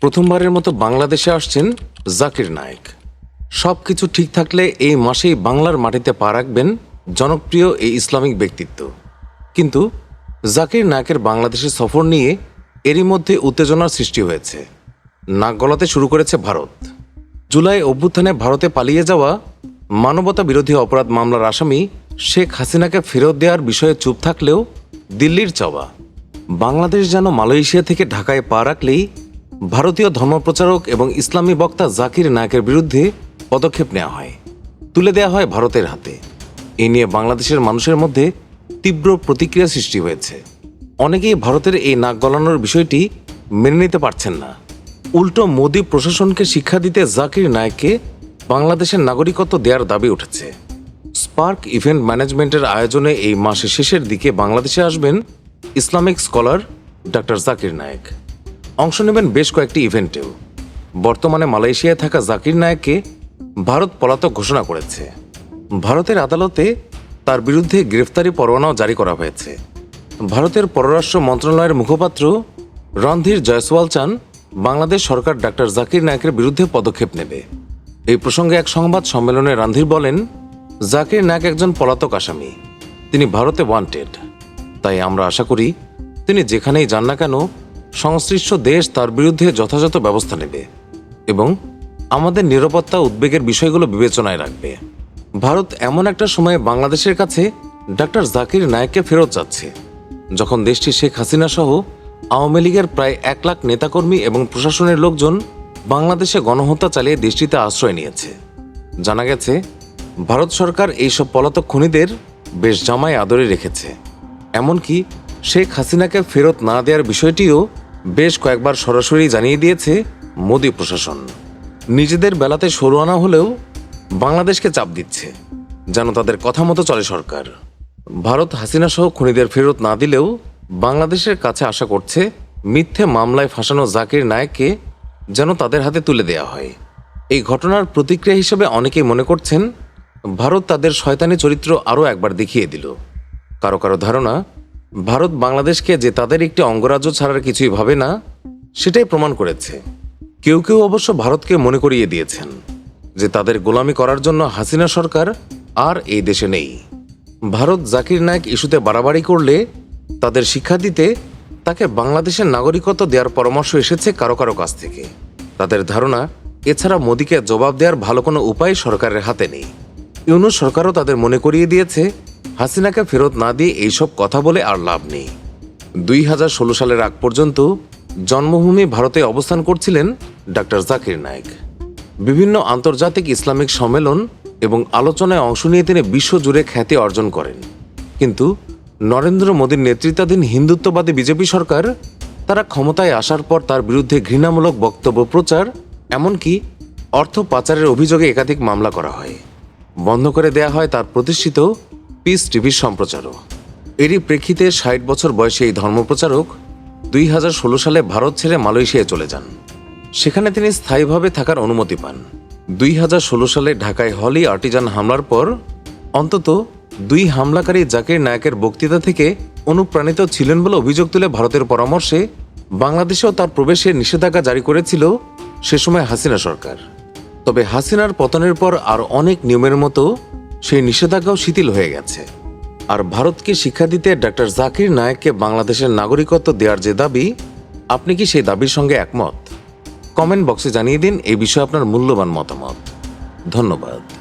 প্রথমবারের মতো বাংলাদেশে আসছেন জাকির নায়েক। সব কিছু ঠিক থাকলে এই মাসেই বাংলার মাটিতে পা রাখবেন জনপ্রিয় এই ইসলামিক ব্যক্তিত্ব। কিন্তু জাকির নায়কের বাংলাদেশের সফর নিয়ে এরই মধ্যে উত্তেজনার সৃষ্টি হয়েছে। নাক গলাতে শুরু করেছে ভারত। জুলাই অভ্যুত্থানে ভারতে পালিয়ে যাওয়া মানবতা বিরোধী অপরাধ মামলার আসামি শেখ হাসিনাকে ফেরত দেওয়ার বিষয়ে চুপ থাকলেও দিল্লির চাওয়া। বাংলাদেশ যেন মালয়েশিয়া থেকে ঢাকায় পা রাখলেই ভারতীয় ধর্মপ্রচারক এবং ইসলামী বক্তা জাকির নায়কের বিরুদ্ধে পদক্ষেপ নেওয়া হয়। তুলে দেওয়া হয় ভারতের হাতে। এ নিয়ে বাংলাদেশের মানুষের মধ্যে তীব্র প্রতিক্রিয়া সৃষ্টি হয়েছে। অনেকেই ভারতের এই নাক গলানোর বিষয়টি মেনে নিতে পারছেন না। উল্টো মোদী প্রশাসনকে শিক্ষা দিতে জাকির নায়ককে বাংলাদেশের নাগরিকত্ব দেওয়ার দাবি উঠেছে। স্পার্ক ইভেন্ট ম্যানেজমেন্টের আয়োজনে এই মাসের শেষের দিকে বাংলাদেশে আসবেন Islamic scholar doctor Zakir Naik. অংশ নেবেন বেশ কয়েকটি ইভেন্টেও। বর্তমানে মালয়েশিয়ায় থাকা জাকির নায়েককে ভারত পলাতক ঘোষণা করেছে। ভারতের আদালতে তার বিরুদ্ধে গ্রেফতারি পরোয়ানাও জারি করা হয়েছে। ভারতের পররাষ্ট্র মন্ত্রণালয়ের মুখপাত্র রণধীর জয়সওয়াল চান বাংলাদেশ সরকার ডাক্তার জাকির নায়কের বিরুদ্ধে পদক্ষেপ নেবে। এই প্রসঙ্গে এক সংবাদ সম্মেলনে রান্ধীর বলেন, জাকির নায়ক একজন পলাতক আসামি। তিনি ভারতে ওয়ান্টেড তাই আমরা আশা করি তিনি যেখানেই যান না কেন সংশ্লিষ্ট দেশ তার বিরুদ্ধে যথাযথ ব্যবস্থা নেবে এবং আমাদের নিরাপত্তা উদ্বেগের বিষয়গুলো বিবেচনায় রাখবে। ভারত এমন একটা সময়ে বাংলাদেশের কাছে ডাক্তার জাকির নায়েককে ফেরত যাচ্ছে, যখন দেশটি শেখ হাসিনা সহ আওয়ামী লীগের প্রায় এক লাখ নেতাকর্মী এবং প্রশাসনের লোকজন বাংলাদেশে গণহত্যা চালিয়ে দেশটিতে আশ্রয় নিয়েছে। জানা গেছে, ভারত সরকার এইসব পলাতক খুনিদের বেশ জামায় আদরে রেখেছে। এমনকি শেখ হাসিনাকে ফেরত না দেওয়ার বিষয়টিও বেশ কয়েকবার সরাসরি জানিয়ে দিয়েছে মোদী প্রশাসন। নিজেদের বেলাতে সরু আনা হলেও বাংলাদেশকে চাপ দিচ্ছে, যেন তাদের কথা মতো চলে সরকার। ভারত হাসিনা সহ খুনিদের ফেরত না দিলেও বাংলাদেশের কাছে আশা করছে মিথ্যে মামলায় ফাঁসানো জাকির নায়েককে যেন তাদের হাতে তুলে দেওয়া হয়। এই ঘটনার প্রতিক্রিয়া হিসেবে অনেকেই মনে করছেন, ভারত তাদের শয়তানি চরিত্র আরও একবার দেখিয়ে দিল। কারও কারও ধারণা ভারত বাংলাদেশকে যে তাদের একটি অঙ্গরাজ্য ছাড়ার কিছুই ভাবে না, সেটাই প্রমাণ করেছে। কেউ কেউ অবশ্য ভারতকে মনে করিয়ে দিয়েছেন যে তাদের গোলামি করার জন্য হাসিনা সরকার আর এই দেশে নেই। ভারত জাকির নায়ক ইস্যুতে বাড়াবাড়ি করলে তাদের শিক্ষা দিতে তাকে বাংলাদেশের নাগরিকত্ব দেওয়ার পরামর্শ এসেছে কারও কারও কাছ থেকে। তাদের ধারণা, এছাড়া মোদীকে জবাব দেওয়ার ভালো কোনো উপায় সরকারের হাতে নেই। ইউনুস সরকারও তাদের মনে করিয়ে দিয়েছে হাসিনাকে ফেরত না দিয়ে এইসব কথা বলে আর লাভ নেই। দুই হাজার ষোলো সালের আগ পর্যন্ত জন্মভূমি ভারতে অবস্থান করছিলেন ডাক্তার জাকির নায়েক। বিভিন্ন আন্তর্জাতিক ইসলামিক সম্মেলন এবং আলোচনায় অংশ নিয়ে তিনি বিশ্বজুড়ে খ্যাতি অর্জন করেন। কিন্তু নরেন্দ্র মোদীর নেতৃত্বাধীন হিন্দুত্ববাদী বিজেপি সরকার তারা ক্ষমতায় আসার পর তার বিরুদ্ধে ঘৃণামূলক বক্তব্য প্রচার, এমনকি অর্থ পাচারের অভিযোগে একাধিক মামলা করা হয়। বন্ধ করে দেয়া হয় তার প্রতিষ্ঠিত পিস টিভির সম্প্রচারও এরই প্রেক্ষিতে ষাট বছর বয়সী এই ধর্মপ্রচারক দুই হাজার ষোলো সালে ভারত ছেড়ে মালয়েশিয়ায় চলে যান। সেখানে তিনি স্থায়ীভাবে থাকার অনুমতি পান। দুই হাজার ষোলো সালে ঢাকায় হলি আর্টিজান হামলার পর অন্তত দুই হামলাকারী জাকির নায়কের বক্তৃতা থেকে অনুপ্রাণিত ছিলেন বলে অভিযোগ তুলে ভারতের পরামর্শে বাংলাদেশেও তার প্রবেশের নিষেধাজ্ঞা জারি করেছিল সে সময় হাসিনা সরকার। তবে হাসিনার পতনের পর আর অনেক নিয়মের মতো সেই নিষেধাজ্ঞাও শিথিল হয়ে গেছে। আর ভারতকে শিক্ষা দিতে ডক্টর জাকির নায়েককে বাংলাদেশের নাগরিকত্ব দেওয়ার যে দাবি, আপনি কি সেই দাবির সঙ্গে একমত? কমেন্ট বক্সে জানিয়ে দিন এই বিষয়ে আপনার মূল্যবান মতামত। ধন্যবাদ।